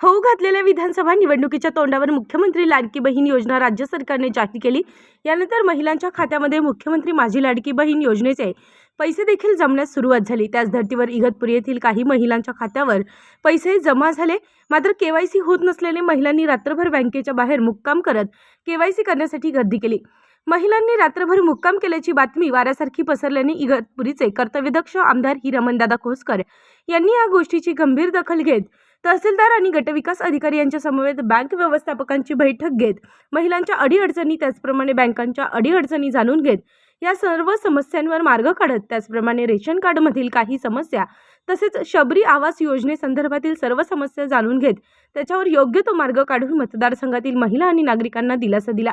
होऊ घातलेल्या विधानसभा निवडणुकीच्या तोंडावर मुख्यमंत्री लाडकी बहीण योजना राज्य सरकारने जाहीर केली. यानंतर महिलांच्या खात्यामध्ये मुख्यमंत्री माझी लाडकी बहीण योजनेचे पैसे देखील जमण्यास सुरुवात झाली. त्याच धर्तीवर इगतपुरी येथील काही महिलांच्या खात्यावर पैसे जमा झाले. मात्र केवायसी होत नसलेले महिलांनी रात्रभर बँकेच्या बाहेर मुक्काम करत केवायसी करण्यासाठी गर्दी केली. महिलांनी रात्रभर मुक्काम केल्याची बातमी वाऱ्यासारखी पसरल्याने इगतपुरीचे कर्तव्यदक्ष आमदार हिरामनदादा खोसकर यांनी या गोष्टीची गंभीर दखल घेत तहसीलदार आणि गटविकास अधिकारी यांच्या समवेत बँक व्यवस्थापकांची बैठक घेत महिलांच्या अडीअडचणी त्याचप्रमाणे बँकांच्या अडीअडचणी जाणून घेत या सर्व समस्यांवर मार्ग काढत त्याचप्रमाणे रेशन कार्डमधील काही समस्या तसेच शबरी आवास योजनेसंदर्भातील सर्व समस्या जाणून घेत त्याच्यावर योग्य तो मार्ग काढून मतदारसंघातील महिला आणि नागरिकांना दिलासा दिला.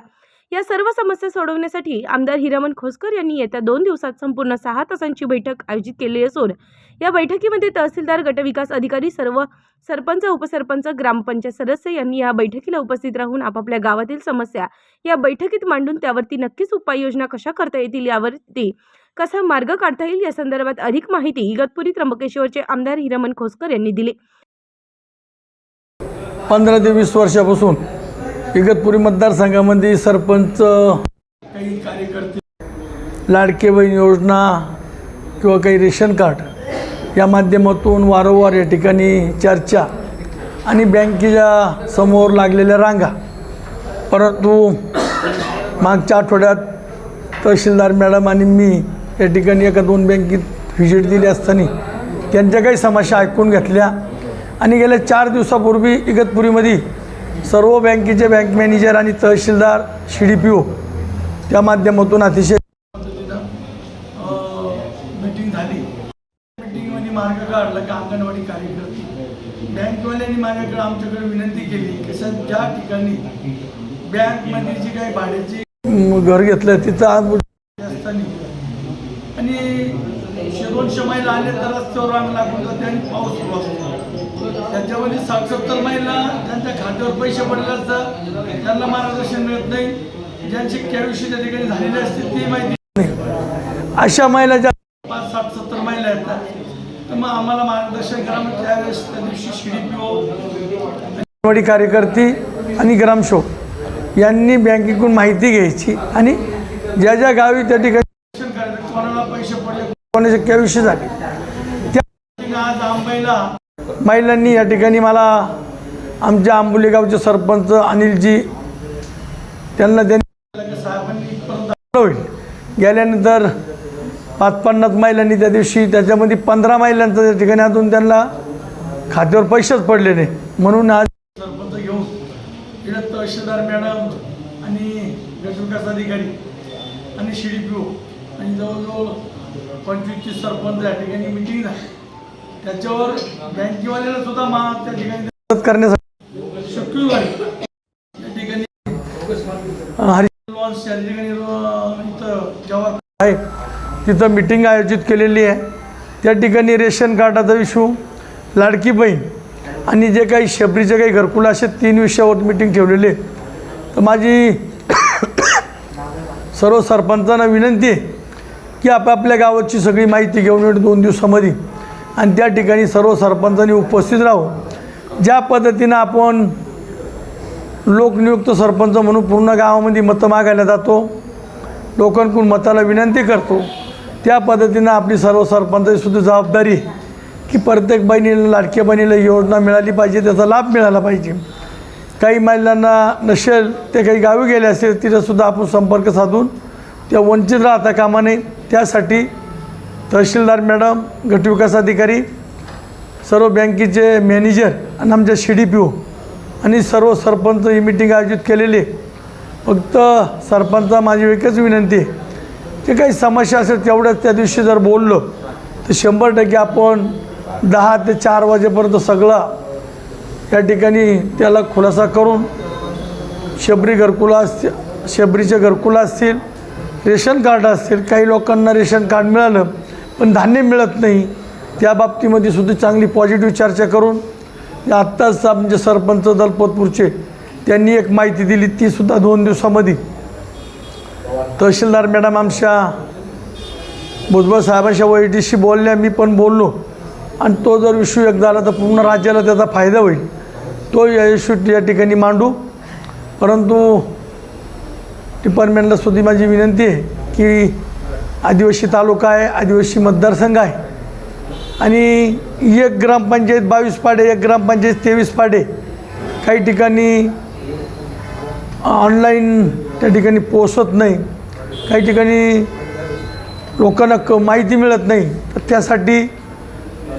या सर्व समस्या सोडवण्यासाठी आमदार हिरामन खोसकर यांनी येत्या दोन दिवसात संपूर्ण सहा तासांची बैठक आयोजित केली असून या बैठकीमध्ये तहसीलदार गटविकास अधिकारी सर्व सरपंच उपसरपंच ग्रामपंचायत सदस्य यांनी या बैठकीला उपस्थित राहून आपापल्या गावातील समस्या या बैठकीत मांडून त्यावरती नक्कीच उपाययोजना कशा करता येतील यावरती कसा मार्ग काढता येईल या संदर्भात अधिक माहिती इगतपुरी त्र्यंबकेश्वरचे आमदार हिरमन खोसकर यांनी दिली. पंधरा ते वीस वर्षापासून इगतपुरी मतदारसंघामध्ये सरपंच काही कार्यकर्ते लाडके बहीण योजना किंवा काही रेशन कार्ड या माध्यमातून वारंवार या ठिकाणी चर्चा आणि बँकेच्या समोर लागलेल्या रांगा. परंतु मागच्या आठवड्यात तहसीलदार मॅडम आणि मी या ठिकाणी एका दोन बँकेत व्हिजिट दिली असताना त्यांच्या काही समस्या ऐकून घेतल्या. आणि गेल्या चार दिवसापूर्वी इगतपुरीमध्ये सर्व बँकेचे बँक मॅनेजर आणि तहसीलदार सी डी पी ओ त्या माध्यमातून अतिशय मीटिंग झाली. मीटिंगमध्ये मार्ग काढला की अंगणवाडी कार्यकर्ते. बँकवाल्यांनी माझ्याकडे आमच्याकडे विनंती केली की सर ज्या ठिकाणी बँकमध्ये जी काही भाड्याची घर घेतलं तिथं आज आणि शे- दोनशे महिला आले तर रस्त्यावर रांग लागून जाते आणि पाऊस सुरू साठ सत्तर महिला त्यांच्या खात्यावर पैसे पडले असतात त्यांना मार्गदर्शन मिळत नाही. ज्यांची केळशी त्या ठिकाणी झालेली असते ती माहिती अशा महिला ज्या पाच साठ सत्तर महिला येतात तर मग आम्हाला मार्गदर्शन करा मग त्यावेळेस त्या दिवशी शिडी कार्यकर्ती आणि ग्रामसेवक यांनी बँकेकडून माहिती घ्यायची आणि ज्या ज्या गावी त्या ठिकाणी कोणाला पैसे पडले कोणाच्या केविषयी झाले. त्या आज आंबाईला महिलांनी या ठिकाणी मला आमच्या आंबोली गावचे सरपंच अनिलजी त्यांना त्यांनी होईल गेल्यानंतर पाच पन्नास महिलांनी त्या दिवशी त्याच्यामध्ये पंधरा महिलांचं त्या ठिकाणी अजून त्यांना खात्यावर पैसेच पडले नाही. म्हणून आज सरपंच घेऊन इकडे तहसीलदार मॅडम आणि गटविकास अधिकारी आणि सी पी आणि जवळजवळ पंचवीस तीस सरपंच या ठिकाणी मिटिंग झाली. त्याच्यावर बँकेवाल्याला सुद्धा मा त्या ठिकाणी मदत करण्यासाठी. शुक्रवारी या ठिकाणी हरी लॉन्स या ठिकाणी इथं जवाहर आहे. तिथं मिटिंग आयोजित केलेली आहे. त्या ठिकाणी रेशन कार्डाचा इशू लाडकी बहीण आणि जे काही शबरीचे काही घरकुल असे तीन विषयावर मिटिंग ठेवलेली आहे तर माझी सर्व सरपंचांना विनंती आहे की आपापल्या गावाची सगळी माहिती घेऊन दोन दिवसामध्ये आणि त्या ठिकाणी सर्व सरपंचांनी उपस्थित राहून ज्या पद्धतीनं आपण लोकनियुक्त सरपंच म्हणून पूर्ण गावामध्ये मतं मागायला जातो लोकांकडून मताला विनंती करतो त्या पद्धतीनं आपली सर्व सरपंचाची सुद्धा जबाबदारी की प्रत्येक बहिणीला लाडक्या बहिणीला योजना मिळाली पाहिजे त्याचा लाभ मिळाला पाहिजे. काही महिलांना नसेल ते काही गावी गेले असेल तिथंसुद्धा आपण संपर्क साधून त्या वंचित राहता कामा नये. त्यासाठी तहसीलदार मॅडम गटविकास अधिकारी सर्व बँकेचे मॅनेजर आणि आमच्या सी डी पी ओ आणि सर्व सरपंच ही मिटिंग आयोजित केलेली फक्त सरपंचा माझी एकच विनंती आहे ते काही समस्या असेल तेवढ्याच त्या दिवशी जर बोललो तर शंभर टक्के आपण दहा ते चार वाजेपर्यंत सगळा या ठिकाणी त्याला खुलासा करून शबरी घरकुलं असतील शबरीचे घरकुलं असतील रेशन कार्ड असतील काही लोकांना रेशन कार्ड मिळालं पण धान्य मिळत नाही. त्या बाबतीमध्ये सुद्धा चांगली पॉझिटिव्ह चर्चा करून आत्ताच आमचे म्हणजे सरपंच दलपतपूरचे त्यांनी एक माहिती दिली तीसुद्धा दोन दिवसामध्ये. तहसीलदार मॅडम आमच्या भुजबळ साहेबांच्या वैटीशी बोलल्या मी पण बोललो. आणि तो जर इश्यू एक झाला तर पूर्ण राज्याला त्याचा फायदा होईल. तो इश्यू या ठिकाणी मांडू. परंतु डिपार्टमेंटला सुद्धा माझी विनंती आहे की आदिवासी तालुका आहे आदिवासी मतदारसंघ आहे. आणि एक ग्रामपंचायत बावीस पाडे एक ग्रामपंचायत तेवीस पाडे. काही ठिकाणी ऑनलाईन त्या ठिकाणी पोचत नाही. काही ठिकाणी लोकांना क माहिती मिळत नाही. तर त्यासाठी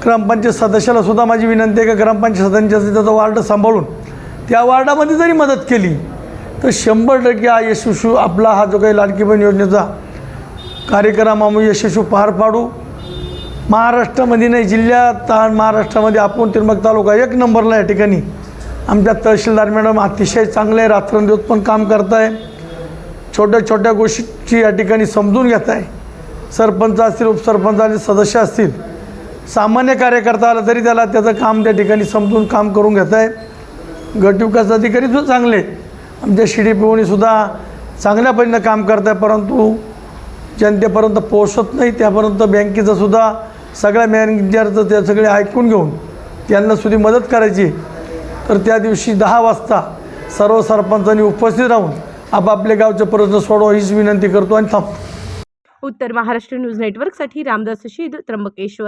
ग्रामपंचायत सदस्याला सुद्धा माझी विनंती आहे का ग्रामपंचायत सदस्याचा त्याचा वार्ड सांभाळून त्या वार्डामध्ये जरी मदत केली तर शंभर टक्के हा यशस्वी आपला हा जो काही लाडकी बहीण योजनेचा कार्यक्रम आम्ही यशस्वी पार पाडू. महाराष्ट्रामध्ये नाही जिल्ह्यात महाराष्ट्रामध्ये आपण तिरमक तालुका एक नंबरला या ठिकाणी. आमच्या तहसीलदार मॅडम अतिशय चांगले रात्रंदिवस पण काम करत आहे छोट्या छोट्या गोष्टीची या ठिकाणी समजून घेत आहे सरपंच असतील उपसरपंच असतील सदस्य असतील सामान्य कार्यकर्ता आला तरी त्याला त्याचं काम त्या ठिकाणी समजून काम करून घेत आहे गटविकास अधिकारी सुद्धा चांगले आमच्या शिडी पिवणीसुद्धा चांगल्या पद्धतीनं काम करत आहे परंतु जनतेपर्यंत पोहोचत नाही त्यापर्यंत बँकेचं सुद्धा सगळ्या मॅनेजरचं ते सगळे ऐकून घेऊन त्यांनासुद्धा मदत करायची. तर त्या दिवशी दहा वाजता सर्व सरपंचांनी उपस्थित राहून आपापले गावचे प्रश्न सोडवा हीच विनंती करतो आणि थांबतो. उत्तर महाराष्ट्र न्यूज नेटवर्कसाठी रामदास शीद त्र्यंबकेश्वर.